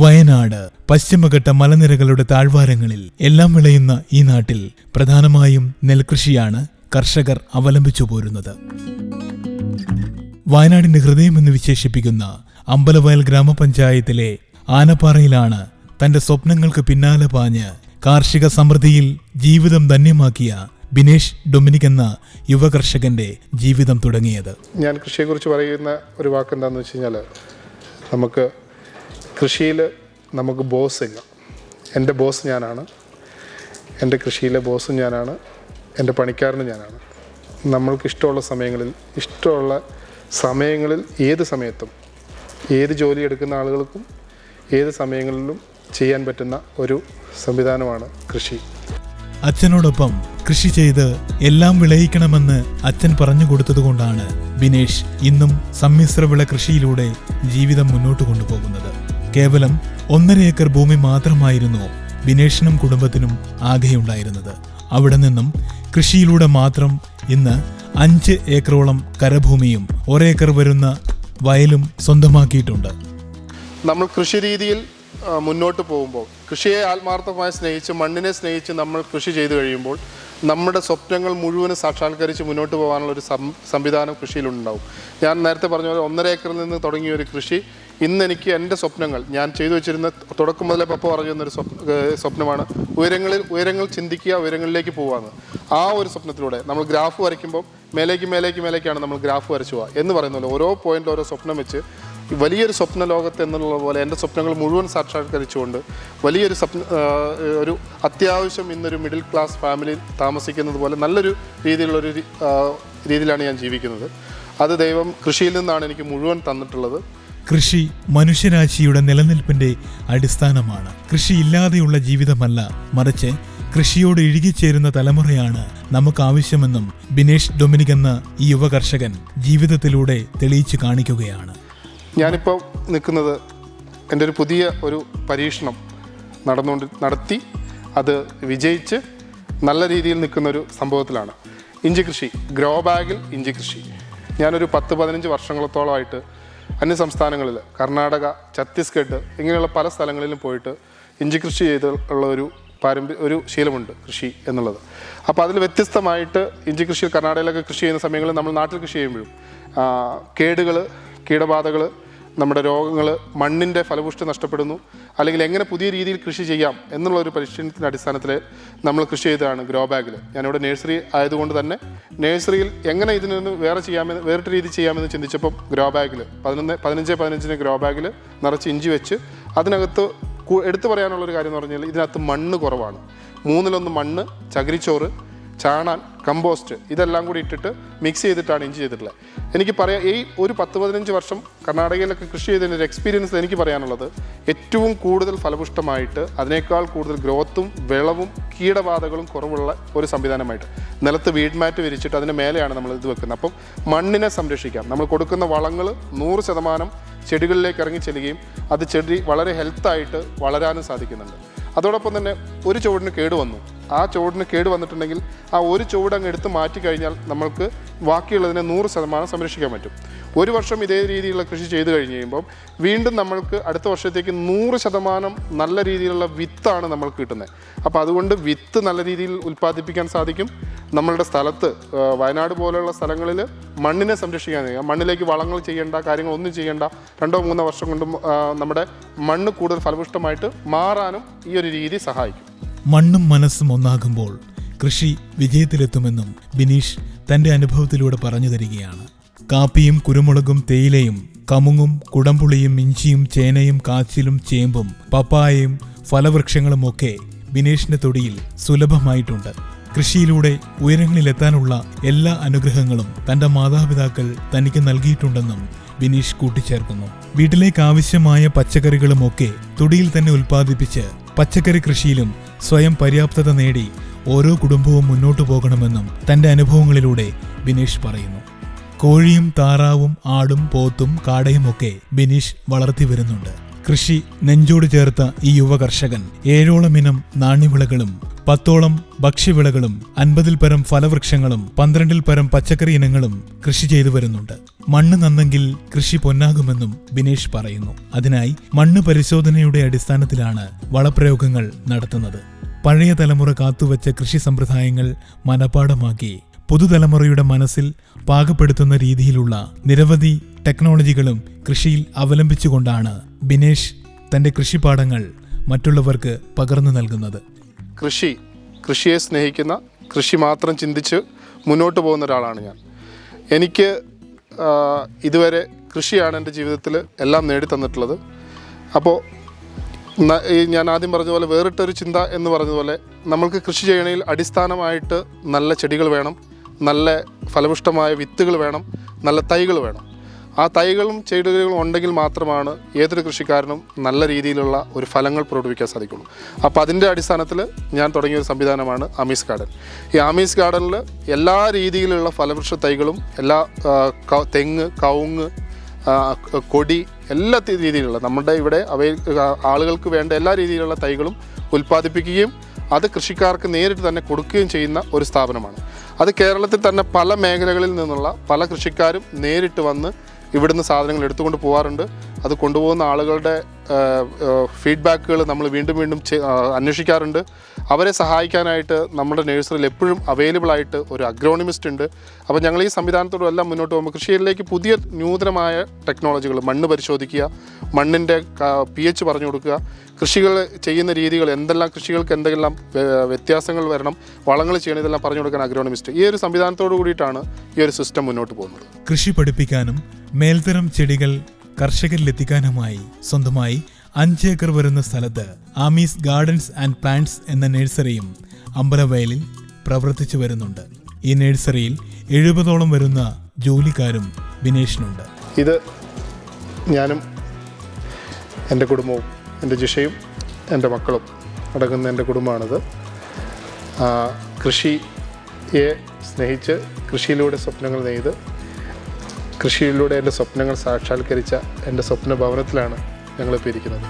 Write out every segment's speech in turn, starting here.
വയനാട് പശ്ചിമഘട്ട മലനിരകളുടെ താഴ്വാരങ്ങളിൽ എല്ലാം വിളയുന്ന ഈ നാട്ടിൽ പ്രധാനമായും നെൽകൃഷിയാണ് കർഷകർ അവലംബിച്ചു പോരുന്നത്. വയനാടിന്റെ ഹൃദയമെന്ന് വിശേഷിപ്പിക്കുന്ന അമ്പലവയൽ ഗ്രാമപഞ്ചായത്തിലെ ആനപ്പാറയിലാണ് തന്റെ സ്വപ്നങ്ങൾക്ക് പിന്നാലെ പാഞ്ഞ് കാർഷിക സമൃദ്ധിയിൽ ജീവിതം ധന്യമാക്കിയ ബിനേഷ് ഡൊമിനിക് എന്ന യുവ കർഷകന്റെ ജീവിതം തുടങ്ങിയത്. ഞാൻ കൃഷിയെക്കുറിച്ച് പറയുന്ന ഒരു വാക്ക് എന്താണെന്ന് വെച്ച് കഴിഞ്ഞാൽ നമുക്ക് കൃഷിയിൽ നമുക്ക് ബോസ് ഇല്ല. എന്റെ ബോസ് ഞാനാണ്. എന്റെ കൃഷിയിലെ ബോസും ഞാനാണ്. എന്റെ പണിക്കാരനും ഞാനാണ്. നമ്മൾക്ക് ഇഷ്ടമുള്ള സമയങ്ങളിൽ ഇഷ്ടമുള്ള സമയങ്ങളിൽ ഏത് സമയത്തും ഏത് ജോലി എടുക്കുന്ന ആളുകൾക്കും ഏത് സമയങ്ങളിലും ചെയ്യാൻ പറ്റുന്ന ഒരു സംവിധാനമാണ് കൃഷി. അച്ഛനോടൊപ്പം കൃഷി ചെയ്ത് എല്ലാം വിളയിക്കണമെന്ന് അച്ഛൻ പറഞ്ഞു കൊടുത്തതുകൊണ്ടാണ് ബിനേഷ് ഇന്നും സമ്മിശ്ര വിള കൃഷിയിലൂടെ ജീവിതം മുന്നോട്ട് കൊണ്ടുപോകുന്നത്. കേവലം ഒന്നര ഏക്കർ ഭൂമി മാത്രമായിരുന്നു ബിനേഷിനും കുടുംബത്തിനും ആകെയുണ്ടായിരുന്നത് അവിടെ നിന്നും കൃഷിയിലൂടെ മാത്രം ഇന്ന് അഞ്ച് ഏക്കറോളം കരഭൂമിയും ഒരേക്കർ വരുന്ന വയലും സ്വന്തമാക്കിയിട്ടുണ്ട്. നമ്മൾ കൃഷി രീതിയിൽ മുന്നോട്ട് പോകുമ്പോൾ കൃഷിയെ ആത്മാർത്ഥമായി സ്നേഹിച്ച് മണ്ണിനെ സ്നേഹിച്ച് നമ്മൾ കൃഷി ചെയ്തു കഴിയുമ്പോൾ നമ്മുടെ സ്വപ്നങ്ങൾ മുഴുവനും സാക്ഷാത്കരിച്ച് മുന്നോട്ട് പോകാനുള്ള ഒരു സംവിധാനം കൃഷിയിലുണ്ടാവും. ഞാൻ നേരത്തെ പറഞ്ഞ പോലെ ഒന്നര ഏക്കറിൽ നിന്ന് തുടങ്ങിയ ഒരു കൃഷി ഇന്ന് എനിക്ക് എന്റെ സ്വപ്നങ്ങൾ ഞാൻ ചെയ്തു വെച്ചിരുന്ന തുടക്കം മുതലേ പപ്പ പറഞ്ഞു സ്വപ്ന സ്വപ്നമാണ് ഉയരങ്ങളിൽ ഉയരങ്ങൾ ചിന്തിക്കുക ഉയരങ്ങളിലേക്ക് പോവാന്ന്. ആ ഒരു സ്വപ്നത്തിലൂടെ നമ്മൾ ഗ്രാഫ് വരയ്ക്കുമ്പോൾ മേലേക്ക് മേലേക്ക് മേലേക്കാണ് നമ്മൾ ഗ്രാഫ് വരച്ചു പോവുക എന്ന് പറയുന്നത് ഓരോ പോയിന്റിൽ ഓരോ സ്വപ്നം വെച്ച് വലിയൊരു സ്വപ്ന ലോകത്ത് എന്നുള്ള പോലെ എന്റെ സ്വപ്നങ്ങൾ മുഴുവൻ സാക്ഷാത്കരിച്ചുകൊണ്ട് വലിയൊരു സ്വപ്ന ഒരു അത്യാവശ്യം ഇന്നൊരു മിഡിൽ ക്ലാസ് ഫാമിലി താമസിക്കുന്നത് പോലെ നല്ലൊരു രീതിയിലുള്ളൊരു രീതിയിലാണ് ഞാൻ ജീവിക്കുന്നത്. അത് ദൈവം കൃഷിയിൽ നിന്നാണ് എനിക്ക് മുഴുവൻ തന്നിട്ടുള്ളത്. കൃഷി മനുഷ്യരാശിയുടെ നിലനിൽപ്പിന്റെ അടിസ്ഥാനമാണ്. കൃഷിയില്ലാതെയുള്ള ജീവിതമല്ല. മറിച്ച് കൃഷിയോട് ഇഴുകിച്ചേരുന്ന തലമുറയാണ് നമുക്ക് ആവശ്യമെന്നും ബിനേഷ് ഡൊമിനിക് എന്ന ഈ യുവകർഷകൻ ജീവിതത്തിലൂടെ തെളിയിച്ചു കാണിക്കുകയാണ്. ഞാനിപ്പോൾ നിൽക്കുന്നത് എന്റെ ഒരു പുതിയ ഒരു പരീക്ഷണം നടന്നുകൊണ്ട് നടത്തി അത് വിജയിച്ച് നല്ല രീതിയിൽ നിൽക്കുന്ന ഒരു സംഭവത്തിലാണ്. ഇഞ്ചി കൃഷി ഗ്രോ ബാഗിൽ ഇഞ്ചി കൃഷി. ഞാനൊരു പത്ത് പതിനഞ്ച് വർഷങ്ങളത്തോളമായിട്ട് അന്യ സംസ്ഥാനങ്ങളിൽ കർണാടക ഛത്തീസ്ഗഡ് ഇങ്ങനെയുള്ള പല സ്ഥലങ്ങളിലും പോയിട്ട് ഇഞ്ചി കൃഷി ചെയ്ത് ഒരു പാരമ്പര്യ ഒരു ശീലമുണ്ട് കൃഷി എന്നുള്ളത്. അപ്പോൾ അതിൽ വ്യത്യസ്തമായിട്ട് ഇഞ്ചി കൃഷി കർണാടകയിലൊക്കെ കൃഷി ചെയ്യുന്ന സമയങ്ങളിൽ നമ്മൾ നാട്ടിൽ കൃഷി ചെയ്യുമ്പോഴും കേടുകൾ കീടബാധകൾ നമ്മുടെ രോഗങ്ങൾ മണ്ണിന്റെ ഫലപുഷ്ടി നഷ്ടപ്പെടുന്നു അല്ലെങ്കിൽ എങ്ങനെ പുതിയ രീതിയിൽ കൃഷി ചെയ്യാം എന്നുള്ള ഒരു പരിശീലനത്തിന്റെ അടിസ്ഥാനത്തിൽ നമ്മൾ കൃഷി ചെയ്തതാണ് ഗ്രോ ബാഗിൽ ഞാനിവിടെ നഴ്സറി ആയതുകൊണ്ട് തന്നെ നഴ്സറിയിൽ എങ്ങനെ ഇതിൽ നിന്ന് വേറെ ചെയ്യാമെന്ന് വേറിട്ട രീതി ചെയ്യാമെന്ന് ചിന്തിച്ചപ്പം ഗ്രോ ബാഗിൽ പതിനൊന്ന് പതിനഞ്ച് പതിനഞ്ചിന് ഗ്രോ ബാഗിൽ നിറച്ച് ഇഞ്ചി വെച്ച് അതിനകത്ത് എടുത്തു പറയാനുള്ളൊരു കാര്യം എന്ന് പറഞ്ഞാൽ ഇതിനകത്ത് മണ്ണ് കുറവാണ്. മൂന്നിലൊന്ന് മണ്ണ് ചകിരിച്ചോറ് ചാണാൻ കമ്പോസ്റ്റ് ഇതെല്ലാം കൂടി ഇട്ടിട്ട് മിക്സ് ചെയ്തിട്ടാണ് ഇഞ്ചി ചെയ്തിട്ടുള്ളത്. എനിക്ക് പറയാം ഈ ഒരു പത്ത് പതിനഞ്ച് വർഷം കർണാടകയിലൊക്കെ കൃഷി ചെയ്തതിന്റെ ഒരു എക്സ്പീരിയൻസ് എനിക്ക് പറയാനുള്ളത് ഏറ്റവും കൂടുതൽ ഫലപുഷ്ടമായിട്ട് അതിനേക്കാൾ കൂടുതൽ ഗ്രോത്തും വിളവും കീടബാധകളും കുറവുള്ള ഒരു സംവിധാനമായിട്ട്. നിലത്ത് വീഡ് മാറ്റ് വിരിച്ചിട്ട് അതിന് മേലെയാണ് നമ്മൾ ഇത് വെക്കുന്നത്. അപ്പം മണ്ണിനെ സംരക്ഷിക്കാം. നമ്മൾ കൊടുക്കുന്ന വളങ്ങൾ നൂറ് ശതമാനം ചെടികളിലേക്ക് ഇറങ്ങി ചെല്ലുകയും അത് ചെടി വളരെ ഹെൽത്തായിട്ട് വളരാനും സാധിക്കുന്നുണ്ട്. അതോടൊപ്പം തന്നെ ഒരു ചുവടിന് കേട് വന്നു ആ ചുവടിന് കേട് വന്നിട്ടുണ്ടെങ്കിൽ ആ ഒരു ചുവട് അങ്ങ് എടുത്ത് മാറ്റി കഴിഞ്ഞാൽ നമ്മൾക്ക് ബാക്കിയുള്ളതിനെ നൂറ് ശതമാനം സംരക്ഷിക്കാൻ പറ്റും. ഒരു വർഷം ഇതേ രീതിയിലുള്ള കൃഷി ചെയ്ത് കഴിഞ്ഞ് കഴിയുമ്പം വീണ്ടും നമ്മൾക്ക് അടുത്ത വർഷത്തേക്ക് നൂറ് ശതമാനം നല്ല രീതിയിലുള്ള വിത്താണ് നമ്മൾക്ക് കിട്ടുന്നത്. അപ്പോൾ അതുകൊണ്ട് വിത്ത് നല്ല രീതിയിൽ ഉൽപ്പാദിപ്പിക്കാൻ സാധിക്കും. നമ്മളുടെ സ്ഥലത്ത് വയനാട് പോലെയുള്ള സ്ഥലങ്ങളിൽ മണ്ണിനെ സംരക്ഷിക്കാൻ മണ്ണിലേക്ക് വളങ്ങൾ ചെയ്യേണ്ട കാര്യങ്ങളൊന്നും ചെയ്യേണ്ട രണ്ടോ മൂന്നോ വർഷം കൊണ്ട് നമ്മുടെ മണ്ണ് കൂടുതൽ ഫലപുഷ്ടമായിട്ട് മാറാനും ഈ ഒരു രീതി സഹായിക്കും. മണ്ണും മനസ്സും ഒന്നാകുമ്പോൾ കൃഷി വിജയത്തിലെത്തുമെന്നും ബിനീഷ് തന്റെ അനുഭവത്തിലൂടെ പറഞ്ഞു തരികയാണ്. കാപ്പിയും കുരുമുളകും തേയിലയും കമുങ്ങും കുടംപുളിയും ഇഞ്ചിയും ചേനയും കാച്ചിലും ചേമ്പും പപ്പായയും ഫലവൃക്ഷങ്ങളും ഒക്കെ ബിനേഷിന്റെ തൊടിയിൽ സുലഭമായിട്ടുണ്ട്. കൃഷിയിലൂടെ ഉയരങ്ങളിലെത്താനുള്ള എല്ലാ അനുഗ്രഹങ്ങളും തന്റെ മാതാപിതാക്കൾ തനിക്ക് നൽകിയിട്ടുണ്ടെന്നും ബിനീഷ് കൂട്ടിച്ചേർക്കുന്നു. വീട്ടിലേക്ക് ആവശ്യമായ പച്ചക്കറികളുമൊക്കെ തൊടിയിൽ തന്നെ ഉൽപ്പാദിപ്പിച്ച് പച്ചക്കറി കൃഷിയിലും സ്വയം പര്യാപ്തത നേടി ഓരോ കുടുംബവും മുന്നോട്ടു പോകണമെന്നും തന്റെ അനുഭവങ്ങളിലൂടെ ബിനീഷ് പറയുന്നു. കോഴിയും താറാവും ആടും പോത്തും കാടയുമൊക്കെ ബിനീഷ് വളർത്തി വരുന്നുണ്ട്. കൃഷി നെഞ്ചോട് ചേർത്ത ഈ യുവ കർഷകൻ ഏഴോളം ഇനം നാണ്യവിളകളും പത്തോളം ഭക്ഷ്യവിളകളും അൻപതിൽ പരം ഫലവൃക്ഷങ്ങളും പന്ത്രണ്ടിൽ പരം പച്ചക്കറി ഇനങ്ങളും കൃഷി ചെയ്തു വരുന്നുണ്ട്. മണ്ണ് നന്നെങ്കിൽ കൃഷി പൊന്നാകുമെന്നും ബിനേഷ് പറയുന്നു. അതിനായി മണ്ണ് പരിശോധനയുടെ അടിസ്ഥാനത്തിലാണ് വളപ്രയോഗങ്ങൾ നടത്തുന്നത്. പഴയ തലമുറ കാത്തുവച്ച കൃഷി സമ്പ്രദായങ്ങൾ മനപാഠമാക്കി പുതുതലമുറയുടെ മനസ്സിൽ പാകപ്പെടുത്തുന്ന രീതിയിലുള്ള നിരവധി ടെക്നോളജികളും കൃഷിയിൽ അവലംബിച്ചുകൊണ്ടാണ് ബിനേഷ് തന്റെ കൃഷിപ്പാടങ്ങൾ മറ്റുള്ളവർക്ക് പകർന്നു നൽകുന്നത്. കൃഷി കൃഷിയെ സ്നേഹിക്കുന്ന കൃഷി മാത്രം ചിന്തിച്ച് മുന്നോട്ട് പോകുന്ന ഒരാളാണ് ഞാൻ. എനിക്ക് ഇതുവരെ കൃഷിയാണ് എന്റെ ജീവിതത്തിൽ എല്ലാം നേടിത്തന്നിട്ടുള്ളത്. അപ്പോൾ ഞാൻ ആദ്യം പറഞ്ഞ പോലെ വേറിട്ടൊരു ചിന്ത എന്ന് പറഞ്ഞതുപോലെ നമ്മൾക്ക് കൃഷി ചെയ്യണമെങ്കിൽ അടിസ്ഥാനമായിട്ട് നല്ല ചെടികൾ വേണം നല്ല ഫലപുഷ്ടമായ വിത്തുകൾ വേണം നല്ല തൈകൾ വേണം. ആ തൈകളും ചെടികളും ഉണ്ടെങ്കിൽ മാത്രമാണ് ഏതൊരു കൃഷിക്കാരനും നല്ല രീതിയിലുള്ള ഒരു ഫലങ്ങൾ പുറപ്പെടുവിക്കാൻ സാധിക്കുള്ളൂ. അപ്പോൾ അതിന്റെ അടിസ്ഥാനത്തിൽ ഞാൻ തുടങ്ങിയ ഒരു സംവിധാനമാണ് ആമീസ് ഗാർഡൻ. ഈ ആമീസ് ഗാർഡനിൽ എല്ലാ രീതിയിലുള്ള ഫലവൃക്ഷ തൈകളും എല്ലാ തെങ്ങ് കവുങ്ങ് കൊടി എല്ലാ രീതിയിലുള്ള നമ്മുടെ ഇവിടെ അവയിൽ ആളുകൾക്ക് വേണ്ട എല്ലാ രീതിയിലുള്ള തൈകളും ഉൽപ്പാദിപ്പിക്കുകയും അത് കൃഷിക്കാർക്ക് നേരിട്ട് തന്നെ കൊടുക്കുകയും ചെയ്യുന്ന ഒരു സ്ഥാപനമാണ്. അത് കേരളത്തിൽ തന്നെ പല മേഖലകളിൽ നിന്നുള്ള പല കൃഷിക്കാരും നേരിട്ട് വന്ന് ഇവിടുന്ന് സാധനങ്ങൾ എടുത്തുകൊണ്ട് പോകാറുണ്ട് അത് കൊണ്ടുപോകുന്ന ആളുകളുടെ ഫീഡ്ബാക്കുകൾ നമ്മൾ വീണ്ടും വീണ്ടും അന്വേഷിക്കാറുണ്ട്. അവരെ സഹായിക്കാനായിട്ട് നമ്മുടെ നഴ്സറിയിൽ എപ്പോഴും അവൈലബിൾ ആയിട്ട് ഒരു അഗ്രോണമിസ്റ്റ് ഉണ്ട്. അപ്പോൾ ഞങ്ങൾ ഈ സംവിധാനത്തോടും എല്ലാം മുന്നോട്ട് പോകുമ്പോൾ കൃഷിയിലേക്ക് പുതിയ നൂതനമായ ടെക്നോളജികൾ മണ്ണ് പരിശോധിക്കുക മണ്ണിന്റെ പി എച്ച് പറഞ്ഞു കൊടുക്കുക കൃഷികൾ ചെയ്യുന്ന രീതികൾ എന്തെല്ലാം കൃഷികൾക്ക് എന്തെല്ലാം വ്യ- വ്യത്യാസങ്ങൾ വരണം വളങ്ങൾ ചെയ്യണം ഇതെല്ലാം പറഞ്ഞു കൊടുക്കാൻ അഗ്രോണമിസ്റ്റ് ഈ ഒരു സംവിധാനത്തോടു കൂടിയിട്ടാണ് ഈ ഒരു സിസ്റ്റം മുന്നോട്ട് പോകുന്നത്. കൃഷി പഠിപ്പിക്കാനും മേൽത്തരം ചെടികൾ കർഷകരിലെത്തിക്കാനുമായി സ്വന്തമായി അഞ്ച് ഏക്കർ വരുന്ന സ്ഥലത്ത് ആമീസ് ഗാർഡൻസ് ആൻഡ് പ്ലാന്റ്സ് എന്ന നഴ്സറിയും അമ്പലവയലിൽ പ്രവർത്തിച്ചു വരുന്നുണ്ട്. ഈ നഴ്സറിയിൽ എഴുപതോളം വരുന്ന ജോലിക്കാരും ബിനേഷിനുണ്ട് ഇത് ഞാനും എന്റെ കുടുംബവും എന്റെ ജിഷയും എന്റെ മക്കളും അടങ്ങുന്ന എന്റെ കുടുംബമാണിത്. കൃഷിയെ സ്നേഹിച്ച് കൃഷിയിലൂടെ സ്വപ്നങ്ങൾ നെയ്ത് കൃഷിയിലൂടെ എന്റെ സ്വപ്നങ്ങൾ സാക്ഷാത്കരിച്ച എന്റെ സ്വപ്ന ഭവനത്തിലാണ് ഞങ്ങളിപ്പോൾ ഇരിക്കുന്നത്.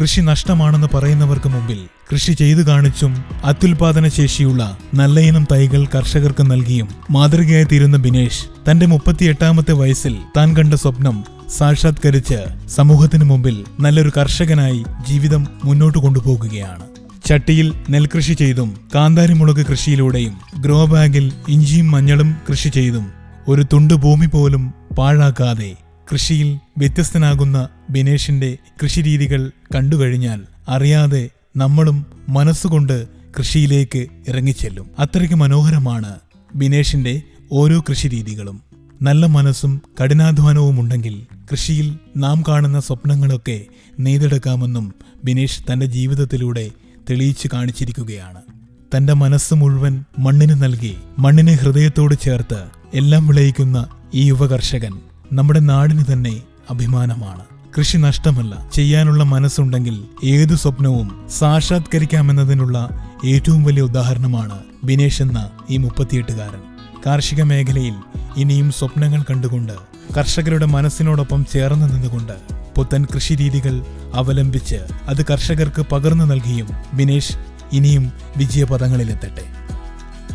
കൃഷി നഷ്ടമാണെന്ന് പറയുന്നവർക്ക് മുമ്പിൽ കൃഷി ചെയ്തു കാണിച്ചും അത്യുൽപാദന ശേഷിയുള്ള നല്ല ഇനം തൈകൾ കർഷകർക്ക് നൽകിയും മാതൃകയായി തീരുന്ന ബിനേഷ് തന്റെ മുപ്പത്തിയെട്ടാമത്തെ വയസ്സിൽ താൻ കണ്ട സ്വപ്നം സാക്ഷാത്കരിച്ച് സമൂഹത്തിന് മുമ്പിൽ നല്ലൊരു കർഷകനായി ജീവിതം മുന്നോട്ട് കൊണ്ടുപോകുകയാണ്. ചട്ടിയിൽ നെൽകൃഷി ചെയ്തും കാന്താരിമുളക് കൃഷിയിലൂടെയും ഗ്രോ ബാഗിൽ ഇഞ്ചിയും മഞ്ഞളും കൃഷി ചെയ്തും ഒരു തുണ്ട് ഭൂമി പോലും പാഴാക്കാതെ കൃഷിയിൽ വ്യത്യസ്തനാകുന്ന ബിനേഷിന്റെ കൃഷിരീതികൾ കണ്ടുകഴിഞ്ഞാൽ അറിയാതെ നമ്മളും മനസ്സുകൊണ്ട് കൃഷിയിലേക്ക് ഇറങ്ങിച്ചെല്ലും. അത്രയ്ക്ക് മനോഹരമാണ് ബിനേഷിന്റെ ഓരോ കൃഷിരീതികളും. നല്ല മനസ്സും കഠിനാധ്വാനവും ഉണ്ടെങ്കിൽ കൃഷിയിൽ നാം കാണുന്ന സ്വപ്നങ്ങളൊക്കെ നെയ്തെടുക്കാമെന്നും ബിനേഷ് തന്റെ ജീവിതത്തിലൂടെ തെളിയിച്ചു കാണിച്ചിരിക്കുകയാണ്. തന്റെ മനസ്സ് മുഴുവൻ മണ്ണിന് നൽകി മണ്ണിനെ ഹൃദയത്തോട് ചേർത്ത് എല്ലാം വിളയിക്കുന്ന ഈ യുവകർഷകൻ നമ്മുടെ നാടിന് തന്നെ അഭിമാനമാണ്. കൃഷി നഷ്ടമല്ല ചെയ്യാനുള്ള മനസ്സുണ്ടെങ്കിൽ ഏതു സ്വപ്നവും സാക്ഷാത്കരിക്കാമെന്നതിനുള്ള ഏറ്റവും വലിയ ഉദാഹരണമാണ് ബിനേഷ് എന്ന ഈ മുപ്പത്തിയെട്ടുകാരൻ. കാർഷിക മേഖലയിൽ ഇനിയും സ്വപ്നങ്ങൾ കണ്ടുകൊണ്ട് കർഷകരുടെ മനസ്സിനോടൊപ്പം ചേർന്ന് നിന്നുകൊണ്ട് പുത്തൻ കൃഷി രീതികൾ അവലംബിച്ച് അത് കർഷകർക്ക് പകർന്നു നൽകിയും ബിനേഷ് ഇനിയും വിജയപദങ്ങളിലെത്തട്ടെ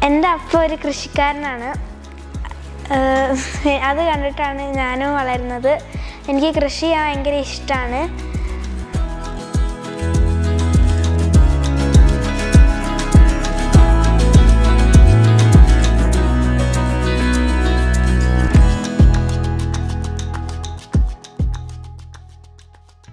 എന്റെ അപ്പ ഒരു കൃഷിക്കാരനാണ്. അത് കണ്ടിട്ടാണ് ഞാനും വളരുന്നത്. എനിക്ക് കൃഷി ചെയ്യാൻ ഭയങ്കര ഇഷ്ടമാണ്